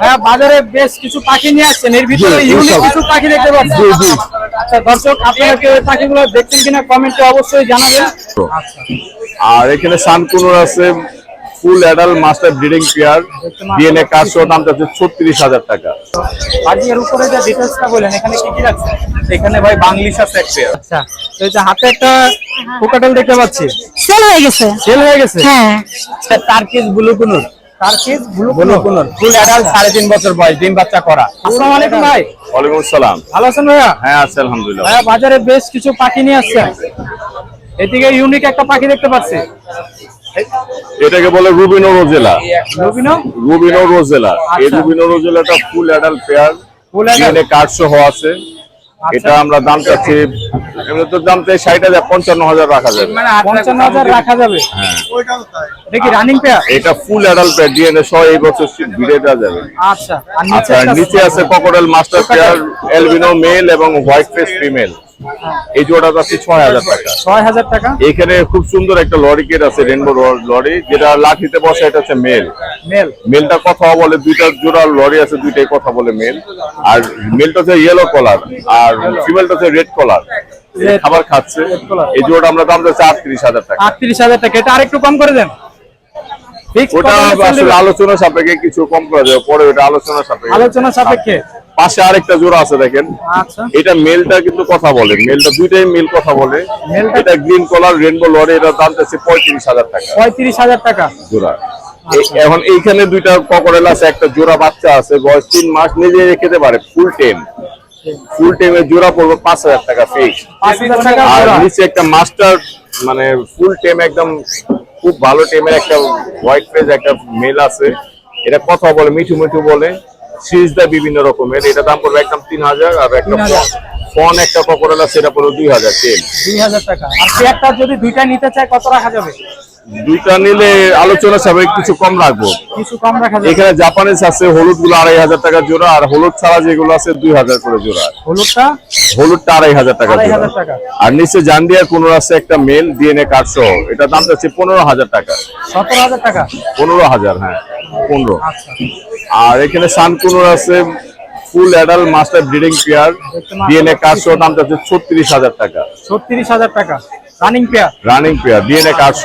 হ্যাঁ বাজারে বেশ কিছু পাখি নিয়ে আসছেন। এর ভিতরে ইউনিক কিছু পাখি দেখতে পাচ্ছি জি, জি। আচ্ছা দর্শক আপনারা পাখিগুলো দেখছেন কিনা কমেন্টে অবশ্যই জানাবেন। আচ্ছা। আর এখানে সানকুনুর আছে full adult master breeding pair. DNA কাজ সহ দামটা হচ্ছে ছত্রিশ হাজার টাকা। বাজি এর উপরে যে ডিটেলসটা বললেন এখানে কি কি রাখছে এখানে ভাই বাংলিশ আছে এক পেয়ার আচ্ছা। এই যে হাতে একটা কোকাটেল দেখতে পাচ্ছি। সেল হয়ে গেছে। সেল হয়ে গেছে? হ্যাঁ। Blue conure. Turquoise blue conure full adult সাড়ে তিন বছর বয়স ডিম বাচ্চা করা। আসসালামু আলাইকুম ভাই। ওয়ালাইকুম আসসালাম। ভালো আছেন ভাইয়া? হ্যাঁ আছে আলহামদুলিল্লাহ। ভাইয়া বাজারে বেশ কিছু পাখি নিয়ে আসছেন। এদিকে ইউনিক একটা পাখি দেখতে পাচ্ছি। এটাকে বলে rubino rosella. Rubino? Rubino rosella. এই আচ্ছা। Rubino রোজেলাটা full adult pair adult? DNA card সহ আছে। এটা আমরা দাম চাচ্ছি এগুলো তো দাম চাই ষাট হাজার পঞ্চান্ন হাজার রাখা যাবে। পঞ্চান্ন হাজার রাখা যাবে? হ্যাঁ। এটা কি রানিং পেয়ার এটা ফুল অ্যাডাল্ট পেয়ার ডিএনএ সহ এই বছর ভিড়ে দেওয়া যাবে। আচ্ছা নিচে আচ্ছা নিচে আছে ককোডাল মাস্টার পেয়ার এলবিনো মেল এবং হোয়াইট ফেস ফিমেল এই জোড়া আছে ছয় হাজার টাকা। ছয় হাজার টাকা? এখানে খুব সুন্দর একটা লরি কেট আছে রেনবো লরি যেটা লাঠিতে বসে এটা হচ্ছে মেল। মেল। মেলটা কথা বলে দুইটা জোড়া লরি আছে দুইটাই কথা বলে মেল। আর মেলটা হচ্ছে ইয়েলো কলার আর ফিমেলটা হচ্ছে রেড কলার খাবার খাচ্ছে। এই জোড়াটা আমরা দাম দিচ্ছি আটত্রিশ হাজার টাকা। আটত্রিশ হাজার টাকা। এটা আরেকটু কম করে দেন। ওটা আসলে আলোচনা সাপেক্ষে কিছু কম করা যাবে পরে ওটা আলোচনা সাপেক্ষে। আলোচনা সাপেক্ষে। পাশে আরেকটা জোড়া আছে দেখেন। আচ্ছা। এটা মেলটা কিন্তু কথা বলে। মেলটা দুইটাই মেল কথা বলে। এটা গ্রিন কলার রেনবো লরি এটা দাম চাচ্ছে পঁয়ত্রিশ হাজার টাকা। পঁয়ত্রিশ হাজার টাকা। জোড়া। এখন এইখানে দুইটা ককরেল আছে একটা জোড়া বাচ্চা আছে বয়স তিন মাস নিজে খেতে পারে ফুল টেম ফুল টেমের জোড়া পড়বে পাঁচ হাজার টাকা ফিক্স আর নিচে একটা মাস্টার মানে ফুল টেম একদম খুব ভালো টেমের একটা হোয়াইট ফেজ একটা মেল আছে। এটা কথা বলে মিঠু মিঠু বলে। সিরিজ দেয় বিভিন্ন রকমের। এটা দাম পড়বে একদম তিন হাজার আর একটা ফোন। একটা আছে এটা পড়বে দুই হাজার টেন দুই হাজার টাকা। আর পেয়ারটা যদি দুইটা নিতে চায় কত রাখা যাবে? দুইটা নিলে আলোচনা সাপেক্ষে কিছু কম রাখব। কিছু কম রাখা যাবে। এখানে জাপানিজ আছে হলুদগুলো আড়াই হাজার টাকা জোড়া আর হলুদ ছাড়া যেগুলো আছে দুই হাজার করে জোড়া। হলুদটা? হলুদটা আড়াই হাজার টাকা জোড়া। হাজার টাকা। আর নিচে জান্ডিয়ার কোন আছে একটা মেল ডিএনএ কার্ড সহ। এটা দাম যাচ্ছে পনেরো হাজার টাকা। সতেরো হাজার টাকা। পনেরো হাজার হ্যাঁ। পনেরো। আচ্ছা। আর এখানে সানকুনোর আছে full adult master breeding pair. DNA card সহ দাম যাচ্ছে ছত্রিশ হাজার টাকা। ছত্রিশ হাজার টাকা। Running pair running pair DNA card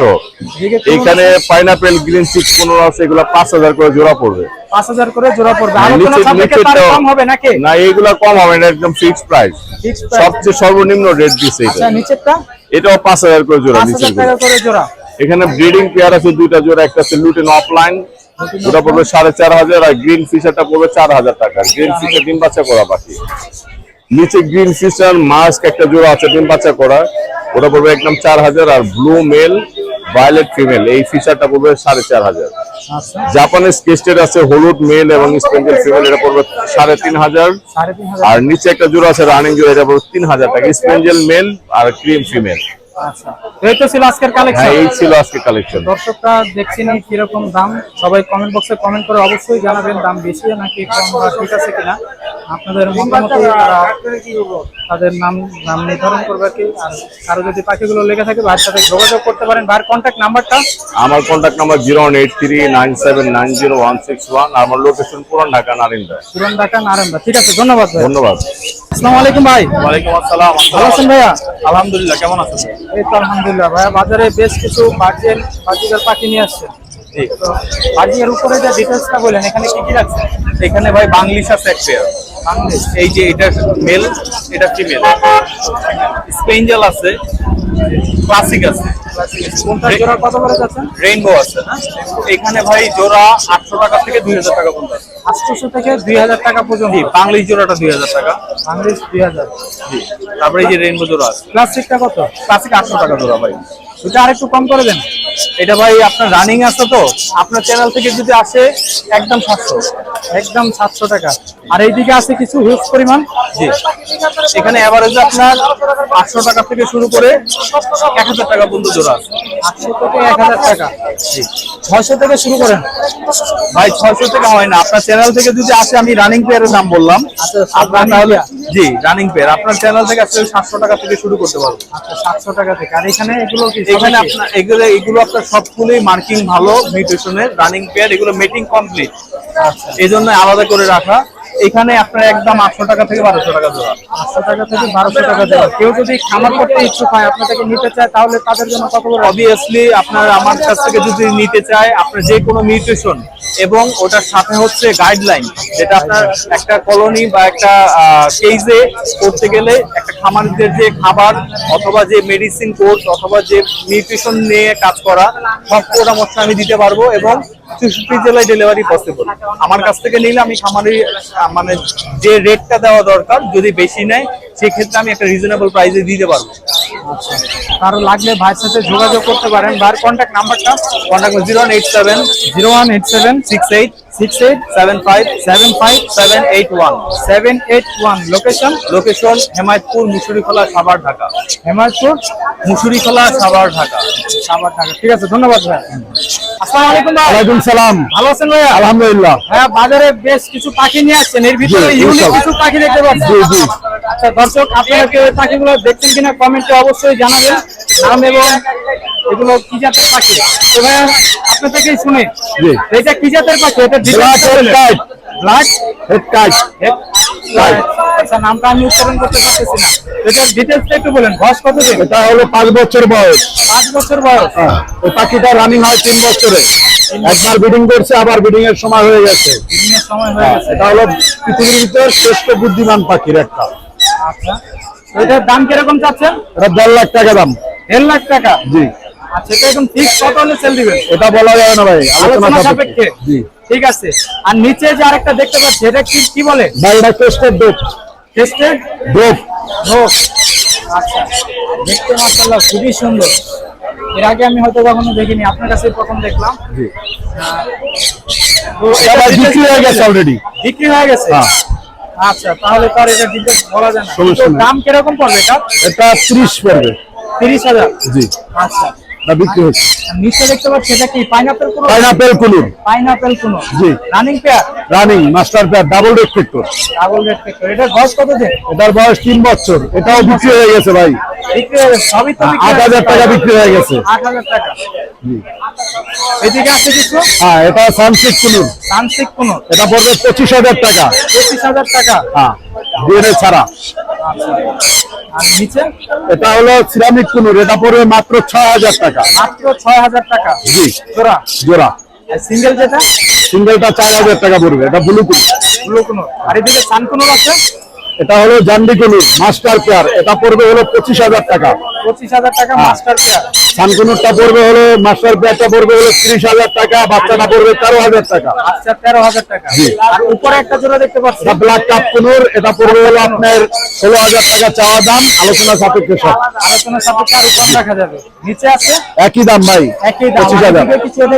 এখানে পাইনাপেল গ্রিন সিক্স পনেরো আছে এগুলো পাঁচ হাজার করে জোড়া পড়বে। পাঁচ হাজার করে জোড়া পড়বে। কম হবে নাকি? না এইগুলা কম হবে না একদম ফিক্সড প্রাইস সবচেয়ে সর্বনিম্ন রেট এটা আচ্ছা নিচেরটা? এটাও পাঁচ হাজার করে জোড়া নিচের করে জোড়া। এখানে ব্রিডিং পেয়ার আছে দুইটা জোড়া একটা আছে লুটেন অফলাইন ওটা পড়বে সাড়ে চার হাজার আর গ্রিন ফিশারটা পড়বে চার হাজার টাকা। গ্রিন ফিশার ডিম বাচ্চা করা পাখি নিচে গ্রিন ফিশার মাস্ক একটা জোড়া আছে ডিম বাচ্চা করা। ওটা পড়বে একদম চার হাজার আর ব্লু মেল ভায়োলেট ফিমেল এই ফিশারটা পড়বে সাড়ে চার হাজার। জাপানের স্কেস্টেড আছে হলুদ মেল এবং স্পেঞ্জেল ফিমেল এটা পড়বে সাড়ে তিন হাজার। আর নিচে একটা জোড়া আছে রানিং জোড়া এটা পড়বে তিন হাজার টাকা। স্পেঞ্জেল মেল আর ক্রিম ফিমেল আচ্ছা। এই তো ছিল আজকের হ্যাঁ কালেকশন এই ছিল আজকে কালেকশন দর্শকরা দাম। সবাই কমেন্ট বক্সে কমেন্ট করে অবশ্যই জানাবেন দাম বেশি নাকি কম বা ঠিক আছে কিনা। আপনাদের মতামত তাদের নাম নাম নির্ধারণ করবে কি। আর কারও যদি পাখিগুলো লেগে থাকে ভাইয়ের সাথে যোগাযোগ করতে পারেন ভাইয়ের কন্ট্যাক্ট নাম্বারটা আমার contact number zero one eight three nine seven nine zero one six one আমার লোকেশন পুরান ঢাকা নারিন্দা পুরান ঢাকা ঠিক আছে ধন্যবাদ ধন্যবাদ আসসালামু আলাইকুম ভাই। ওয়ালাইকুম আসসালাম ভালো আছেন ভাইয়া? আলহামদুলিল্লাহ কেমন আছেন? এই তো আলহামদুলিল্লাহ ভাইয়া বাজারে বেশ কিছু বার্জেন বাজিকার পাখি নিয়ে আসছেন তো উপরে যে ডিটেলসটা বলেন এখানে কি কি রাখছে এখানে ভাই বাংলিশ আছে এক পেয়ার এই যে এটা মেল এটা ফিমেল স্পেঞ্জেল আছে ক্লাসিক আছে। রেইনবো আছে না? এখানে ভাই জোড়া আটশো টাকা থেকে দুই হাজার টাকা পর্যন্ত আছে। আটশোশো থেকে দুই হাজার টাকা পর্যন্ত। বাংলিশ জোড়াটা দুই হাজার টাকা। বাংলাদেশ দুই হাজার। জি তারপরে যে রেনবো জোড়া। আছে প্লাস্টিকটা কত? প্লাস্টিক আটশো টাকা জোড়া ভাই। ওটা আরেকটু কম করে দেন। এটা ভাই আপনার রানিং আছে তো আপনার চ্যানেল থেকে যদি আসে একদম সাতশো। একদম সাতশো টাকা। আর এইদিকে আছে কিছু হিউজ পরিমাণ। জি। এখানে অ্যাভারেজ আপনার আটশো টাকা থেকে শুরু করে এক হাজার টাকা পর্যন্ত জোড়া আছে। আটশো থেকে এক হাজার টাকা। ছয়শো থেকে শুরু করেন। ভাই ছয়শো থেকে হয় না। আপনার চ্যানেল থেকে যদি আসে আমি রানিং পেয়ারের দাম বললাম। আচ্ছা, আপনার running তাহলে। জি রানিং পেয়ার আপনার চ্যানেল থেকে আসলে সাতশো টাকা থেকে শুরু করতে পারব। আচ্ছা সাতশো টাকা থেকে। আর এখানে এগুলো কি এখানে আপনার এগুলো এগুলো আপনার সবগুলোই মার্কিং ভালো মিউটেশনের রানিং পেয়ার এগুলো মেটিং কমপ্লিট এই জন্য আলাদা করে রাখা। এখানে আপনার একদম আটশো টাকা থেকে বারোশো টাকা দেওয়া আটশো টাকা থেকে বারোশো টাকা দেওয়া কেউ যদি খামার করতে ইচ্ছুক হয় আপনার থেকে নিতে চায় তাহলে তাদের জন্য কত অবভিয়াসলি আপনার আমার কাছ থেকে যদি নিতে চায় আপনার যে কোনো মিউটেশন এবং ওটার সাথে হচ্ছে গাইডলাইন যেটা আপনার একটা কলোনি বা একটা কেজে করতে গেলে একটা খামারিদের যে খাবার অথবা যে মেডিসিন কোর্স অথবা যে নিউট্রিশন নিয়ে কাজ করা, সব পরামর্শ আমি দিতে পারব এবং চৌষট্টি জেলায় ডেলিভারি পসিবল আমার কাছ থেকে নিলে আমি খামারি মানে যে রেটটা দেওয়া দরকার, যদি বেশি নেয়, সেক্ষেত্রে আমি একটা রিজনেবল প্রাইসে দিতে পারব। কারও লাগলে ভাইয়ের সাথে যোগাযোগ করতে পারেন। ভাইয়ের কন্ট্যাক্ট নাম্বারটা contact zero one eight seven zero one eight seven six eight six eight seven five seven five seven eight one. Seven eight one. Location? Location Hemayetpur Musurikhola Savar Dhaka. Hemayetpur Musurikhola Savar Dhaka. Savar Dhaka. ঠিক আছে ধন্যবাদ ভাই। আসসালামু আলাইকুম ভাই। ওয়ালাইকুম সালাম। ভালো আছেন ভাইয়া? আলহামদুলিল্লাহ। হ্যাঁ বাজারে বেশ কিছু পাখি নিয়ে আসছেন। এর ভিতরে ইউনিক কিছু পাখি দেখতে পাচ্ছি জি, জি। আচ্ছা দর্শক আপনারা কেউ পাখিগুলো দেখছেন কিনা কমেন্টে অবশ্যই জানাবেন। নাম এবং এগুলো কি জাতের পাখি? তো ভাইয়া আপনার থেকেই শুনে। এটা কি জাতের পাখি? এটা ব্ল্যাক হেড কাজ আচ্ছা নামটা আমি উচ্চারণ করতে পারতেছি না। এটার ডিটেলসটা একটু বলেন বয়স কত দিন এটা হলো পাঁচ বছর বয়স। পাঁচ বছর বয়স। হ্যাঁ, ওই পাখিটা রানিং হয় তিন বছরে। একবার ব্রিডিং করছে আবার ব্রিডিং এর সময় হয়ে গেছে। দিনের সময় হয়ে গেছে। এটা হলো পৃথিবীর ভিতর শ্রেষ্ঠ বুদ্ধিমান পাখির একটা। আচ্ছা। এটার দাম কীরকম চাচ্ছেন? এটা দেড় লাখ টাকা দাম। দেড় লাখ টাকা? জি। আচ্ছা এটা এখন ফিক্স কত হলে সেল দিবেন? এটা বলা যাবে না ভাই আলোচনা আলোচনা সাপেক্ষে। সাপেক্ষে? জি। ঠিক আছে। আর নিচে যে আরেকটা দেখতে পাচ্ছি এটা কি কি বলে? ভাই এটা টেস্টের ডোপ টেস্টেড ডোপ রোগ আচ্ছা। দেখতে মাশাআল্লাহ খুবই সুন্দর। এর আগে আমি হয়তো কখনো দেখিনি আপনার কাছে প্রথম দেখলাম। জি। তো এটা বিক্রি হয়ে গেছে অলরেডি বিক্রি হয়ে গেছে? হ্যাঁ। আচ্ছা তাহলে তো আর এটা ডিটেলস বলা যায় না। দাম কীরকম পড়বে এটা? এটা ত্রিশ পড়বে। তিরিশ হাজার? জি। আচ্ছা। বিক্রি হচ্ছে। আর নিচে দেখতে পাচ্ছি এটা কি পাইনাপেল কোনো পাইনাপেল কুলুর পাইনাপেল কোনো জি। Running pair running master pair double reflector double red factor এটার বয়স কত দিন? এটার বয়স বছর। এটাও বিক্রি হয়ে গেছে ভাই। বিক্রি হয়ে গেছে। সবই তো বিক্রি আট হয়ে হাজার গেছে। টাকা বিক্রি হয়ে গেছে। টাকা। জি। এদিকে আছে কিছু? হ্যাঁ এটা সানসিক কুলুর তান্ত্রিক কোনো এটা পড়বে পঁচিশ হাজার টাকা। পঁচিশ হাজার টাকা? হ্যাঁ ডিএনএ ছাড়া। আর নিচে? এটা হলো সিরামিক কুনুর এটা পড়বে মাত্র ছয় হাজার টাকা। মাত্র ছয় হাজার টাকা? জি। জোড়া? জোড়া। সিঙ্গেল যেটা? সিঙ্গেলটা চার হাজার টাকা পড়বে এটা ব্লু কুনুর। ব্লু কোনো আর এদিকে সান কোনো আছে? এটা হলো জান্ডি কুনুর মাস্টার পেয়ার। এটা পড়বে হলো পঁচিশ হাজার টাকা। পঁচিশ হাজার টাকা। Master pair. সানকুনুরটা পড়বে হলো মাস্টার পেয়ারটা পড়বে হলো ত্রিশ হাজার টাকা বাচ্চাটা পড়বে তেরো হাজার টাকা। তেরো হাজার টাকা। আর উপরে একটা জোড়া দেখতে পাচ্ছি। ব্ল্যাক কাপ কুনুর এটা পড়বে হলো আপনার ষোলো হাজার টাকা চাওয়া দাম আলোচনা সাপেক্ষে সব। আলোচনা সাপেক্ষে আর উপর রাখা যাবে। নিচে আছে? একই দাম ভাই একই দাম। পঁচিশ হাজার।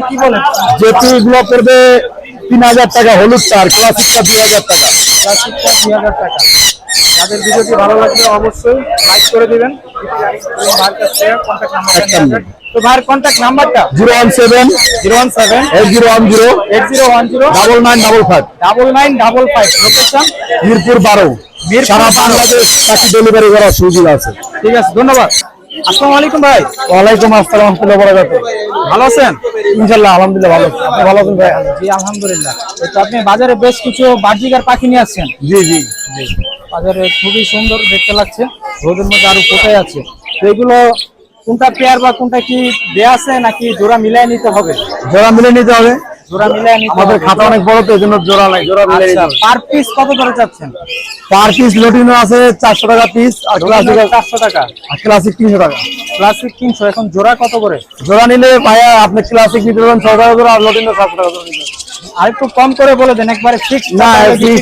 কি বলেন যেহেতু এগুলো পড়বে তিন হাজার টাকা হলুদটা আর ক্লাসিকটা দুই হাজার টাকা প্লাস্টিকটা দুই হাজার টাকা। যাদের ভিডিওটি ভালো লাগলে অবশ্যই লাইক করে দিবেন। তো ভাইয়ের কন্ট্যাক্ট নাম্বারটা zero one seven zero one seven eight zero one zero eight zero one zero double nine double five double nine double five. Location? Mirpur বারো। সারা বাংলাদেশ টাকি ডেলিভারি করার সুযোগ আছে। ঠিক আছে ধন্যবাদ। আসসালামু আলাইকুম ভাই। ওয়ালাইকুম আসসালাম রহমতুল্লাহ বরাকাতুহ। ভালো আছেন? ইনশাল্লাহ আলহামদুলিল্লাহ ভালো আপনি ভালো আছেন ভাই? জি আলহামদুলিল্লাহ। তো আপনি বাজারে বেশ কিছু বার্জিকার পাখি নিয়ে আসছেন। জি জি জি। বাজারে খুবই সুন্দর দেখতে লাগছে। রোদের মধ্যে আরও কোথায় আছে? তো এগুলো কোনটা পেয়ার বা কোনটা কি দেয়া আছে নাকি জোড়া মিলাই নিতে হবে? জোড়া মিলে নিতে হবে। জোড়া মিলাই আমাদের খাতা অনেক বড় তো এই জোড়া নাই। জোড়া মিলে পার পিস কত করে চাচ্ছেন? পার পিস লটিনো আছে চারশো টাকা পিস আর ক্লাসিক চারশো টাকা। আর ক্লাসিক তিনশো টাকা। ক্লাসিক তিনশো এখন জোড়া কত করে? জোড়া নিলে ভাইয়া আপনি ক্লাসিক নিতে পারবেন ছয় টাকা জোড়া আর লটিনো সাতশো টাকা জোড়া আর একটু কম করে বলে দেন একবারে ফিক্স না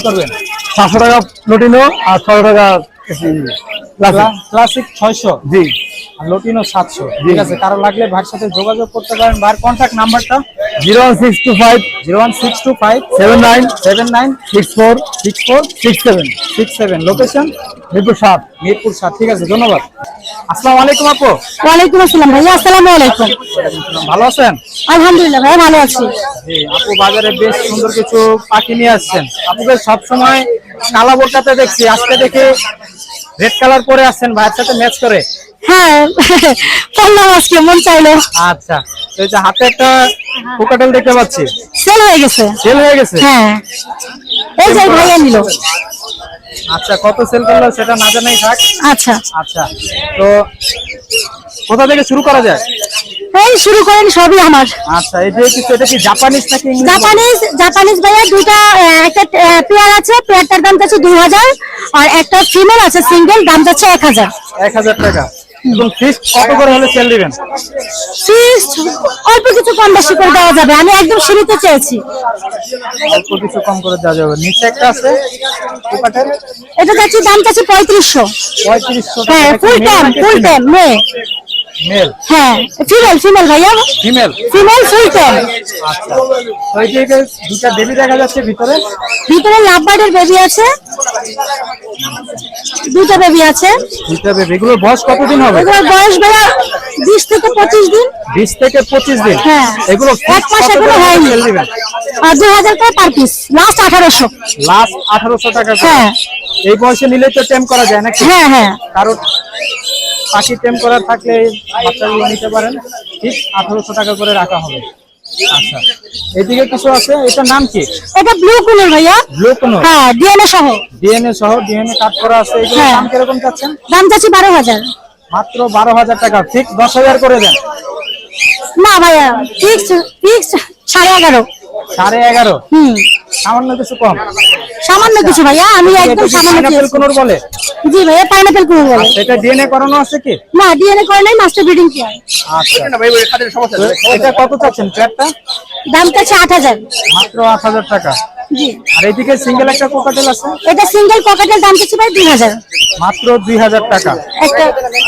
করবেন। সাতশো টাকা লটিনো আর ছয় টাকা ক্লাসিক ক্লাসিক ছয়শো। জি। লটিনো সাতশো। ঠিক আছে কারও লাগলে ভাইয়ের সাথে যোগাযোগ করতে পারেন। ভাইয়ের কন্ট্যাক্ট নাম্বারটা zero one six two five zero one six two five seven nine seven nine six four six four six seven six seven. Location Mirpur সাত। মিরপুর সাত ঠিক আছে ধন্যবাদ। আসসালামু আলাইকুম আপু। ওয়ালাইকুম আসসালাম ভাইয়া আসসালামু আলাইকুম। ভালো আছেন? আলহামদুলিল্লাহ ভাইয়া ভালো আছি। জি আপু বাজারে বেশ সুন্দর কিছু পাখি নিয়ে আসছেন। আপুকে সবসময় কালা বোরকাতে দেখছি আজকে দেখে রেড কালার পরে আসছেন ভাইয়ের সাথে ম্যাচ করে। হ্যাঁ পড়লাম আজকে মন চাইলো? আচ্ছা এই যে হাতে একটা দেখতে পাচ্ছি। সেল হয়ে গেছে। সেল হয়ে গেছে? হ্যাঁ। এই যে ভাইয়া নিল। আচ্ছা কত সেল করল সেটা না জানাই থাক। আচ্ছা। আচ্ছা তো কোথা থেকে শুরু করা যায়? এই শুরু করেন সবই আমার। আচ্ছা এটা কি জাপানিজ নাকি ইংলিশ জাপানিজ জাপানিজ ভাইয়া দুইটা একটা পেয়ার আছে পেয়ারটার দাম যাচ্ছে দুই হাজার আর একটা ফিমেল আছে সিঙ্গেল দাম যাচ্ছে এক হাজার। এক হাজার টাকা। এবং কত করে হলে সেল দিবেন? অল্প কিছু কম বেশি করে দেওয়া যাবে আমি একদম সীমিত চেয়েছি। অল্প কিছু কম করে দেওয়া যাবে। নিচে একটা আছে কোকাটেল এটা যাচ্ছে দাম কাছে পঁয়ত্রিশশো। পঁয়ত্রিশশো হ্যাঁ ফুল টাইম ফুল টাইম মেয়ে। মেল হ্যাঁ ফিমেল ফিমেল ভাইয়া। ফিমেল ফিমেল টাইম আচ্ছা। এই যে দুটা বেবি দেখা যাচ্ছে ভিতরে? ভিতরে লাভ বার্ডের বেবি আছে। দুটো বেবি আছে। দুটা বেবি এগুলোর বয়স কতদিন হবে? এগুলোর বয়স ভাইয়া বিশ থেকে পঁচিশ দিন। বিশ থেকে পঁচিশ দিন? হ্যাঁ। এগুলো এক মাস এখনও হয়নি। আর দুই হাজার টাকা পার পিস লাস্ট আঠারোশো। লাস্ট আঠারোশো টাকা করে। হ্যাঁ। এই বয়সে নিলে তো টেম করা যায় নাকি? হ্যাঁ হ্যাঁ। কারণ পাখি টেম করার থাকলে বাচ্চাগুলো নিতে পারেন। ঠিক আঠারোশো টাকা করে রাখা হবে। আচ্ছা এদিকে কিছু আছে? এটার নাম কি? এটা ব্লু কুলের ভাইয়া। ব্লু কোনো হ্যাঁ ডিএনএ সহ। ডিএনএ সহ ডিএনএ কাট করা আছে। এগুলোর হ্যাঁ। দাম কীরকম চাচ্ছেন? দাম যাচ্ছে বারো হাজার। মাত্র বারো হাজার টাকা। ঠিক দশ হাজার করে দেন। না ভাইয়া ফিক্স ফিক্স সাড়ে এগারো। সাড়ে এগারো। হুম। সামান্য কিছু কম। সামান্য কিছু ভাইয়া আমি একদম সামান্য পাইনাপেল কোনোর বলে? জি ভাইয়া পাইনাপেল কুল বলে। সেটা ডিএনএ করানো আছে কি? না ডিএনএ করে নাই মাস্টার ব্রিডিং আচ্ছা। এটা কত চাচ্ছেন দাম আট হাজার। মাত্র আট হাজার টাকা। জি। আর এইদিকে সিঙ্গেল একটা কোকাটেল আছে? এটা সিঙ্গেল দাম যাচ্ছে ভাই দুই হাজার। মাত্র দুই হাজার টাকা। একটা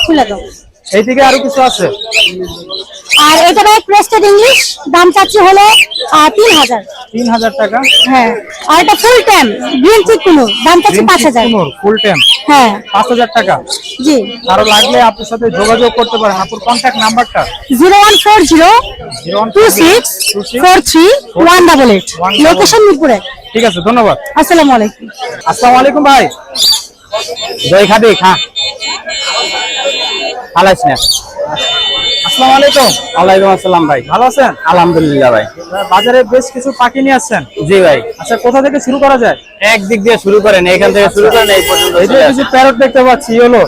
খুলে দাও। এইদিকে আরও কিছু আছে? আর এটা ভাই ক্রেস্টেড ইংলিশ দাম চাচ্ছি হলো তিন হাজার। তিন হাজার টাকা? হ্যাঁ। আর এটা ফুল টাইম গ্রিন চিক কুনু দাম চাচ্ছি পাঁচ হাজার। ফুল টাইম হ্যাঁ। পাঁচ হাজার টাকা? জি। আরও লাগলে আপনার সাথে যোগাযোগ করতে পারেন। আপনার কন্ট্যাক্ট নাম্বারটা? Zero one four zero two six four three one double eight. Location মিরপুরে। ঠিক আছে ধন্যবাদ। আসসালামু আলাইকুম। আসসালামু আলাইকুম ভাই। দই খাবি খা হালাইস না আসসালামু আলাইকুম। ওয়ালাইকুম আসসালাম ভাই। ভালো আছেন? আলহামদুলিল্লাহ ভাই। বাজারে বেশ কিছু পাখি নিয়ে আসছেন? জি ভাই। আচ্ছা কোথা থেকে শুরু করা যায়? একদিক দিয়ে শুরু করেন এখান থেকে শুরু করেন এই পর্যন্ত কিছু প্যারট দেখতে পাচ্ছি হলো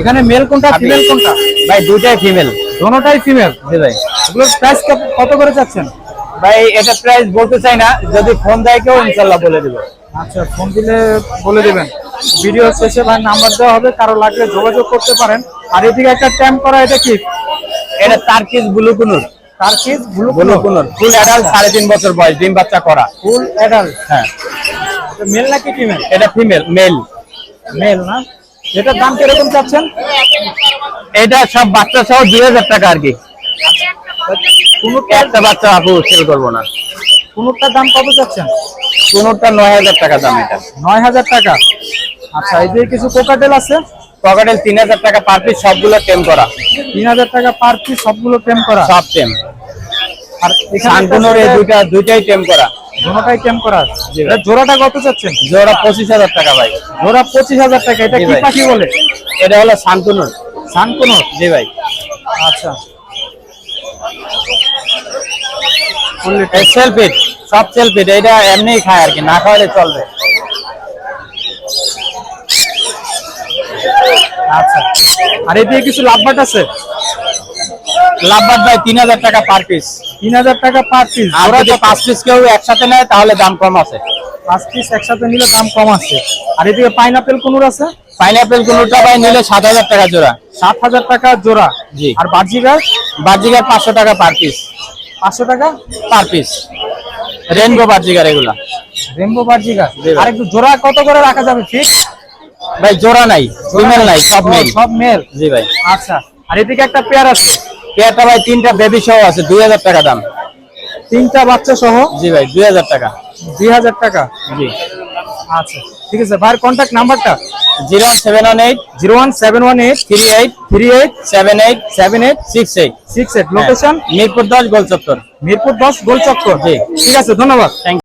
এখানে মেল কোনটা ফিমেল কোনটা? ভাই দুইটাই ফিমেল দোনোটাই ফিমেল জি ভাই। এগুলোর প্রাইস কত করে চাচ্ছেন? ভাই এটা প্রাইস বলতে চাই না যদি ফোন দেয় কেউ ইনশাল্লাহ বলে দিব। আচ্ছা ফোন দিলে বলে দেবেন। ভিডিও শেষে ভাই নাম্বার দেওয়া হবে কারও লাগলে যোগাযোগ করতে পারেন। আর এদিকে একটা ট্যাম্প করা এটা কি? এটা তার্কিস ব্লু কুনুর। তার কি blue blue conure. Full adult সাড়ে তিন বছর বয়স ডিম বাচ্চা করা। ফুল অ্যাডাল্ট হ্যাঁ। মেল নাকি ফিমেল এটা ফিমেল মেল মেল না? এটার দাম কীরকম চাচ্ছেন? এটা সব বাচ্চা সহ দুই হাজার টাকা আর কি। একটা বাচ্চা আপু সেল করব না। কোনটার দাম কত চাচ্ছেন? কোনোটা নয় হাজার টাকা দাম এটা। নয় হাজার টাকা। আচ্ছা এই যে কিছু কোকাটেল আছে? তিন হাজার টাকা পার পিস সবগুলো টেম করা। তিন হাজার টাকা পার পিস সবগুলো টেম করা? সব টেম আর শান্তনুর এই দুইটা দুইটাই টেম করা। দোনোটাই টেম করা এটা জোড়াটা কত চাচ্ছেন? জোড়া পঁচিশ হাজার টাকা ভাই। জোড়া পঁচিশ হাজার টাকা এটা কি পাখি বলে? এটা হলো শান্তনুর শান্তনু জি ভাই। আচ্ছা। সেলফিট সব সেলফিট এটা এমনি খায় আর কি না খাওয়ালে চলবে। আচ্ছা। আর এদিকে কিছু লাভবাট আছে? লাভবাদ ভাই তিন হাজার টাকা পার পিস তিন হাজার টাকা পার পিস আর যদি পাঁচ পিস কেউ একসাথে নেয় তাহলে দাম কম আছে। পাঁচ পিস একসাথে নিলে দাম কম আছে। আর এদিকে পাইনাপেল কোনুর আছে? পাইনাপেল কোনোটা ভাই নিলে সাত হাজার টাকা জোড়া। সাত হাজার টাকা জোড়া। জি। আর বাজিগার? বাজিগার পাঁচশো টাকা পার পিস পাঁচশো টাকা? পার পিস রেনবো বাজিগার এগুলা। রেমবো বাজিগার। আর একটু জোড়া কত করে রাখা যাবে ফিক্স ভাই জোড়া নাই ফিমেল নাই সব মেল সব মেল জি ভাই। আচ্ছা আর এদিকে একটা পেয়ার আছে। পেয়ারটা ভাই তিনটা বেবি সহ আছে দুই হাজার টাকা দাম। তিনটা বাচ্চা সহ? জি ভাই দুই হাজার টাকা। দুই হাজার টাকা? জি। আচ্ছা ঠিক আছে ভাইয়ের কন্ট্যাক্ট নাম্বারটা? Zero seven one eight zero one seven one eight three eight three eight seven eight seven eight six eight. Six eight. Location Mirpur দশ গোল চত্বর মিরপুর দশ গোল চক্কর জি। ঠিক আছে ধন্যবাদ। থ্যাংক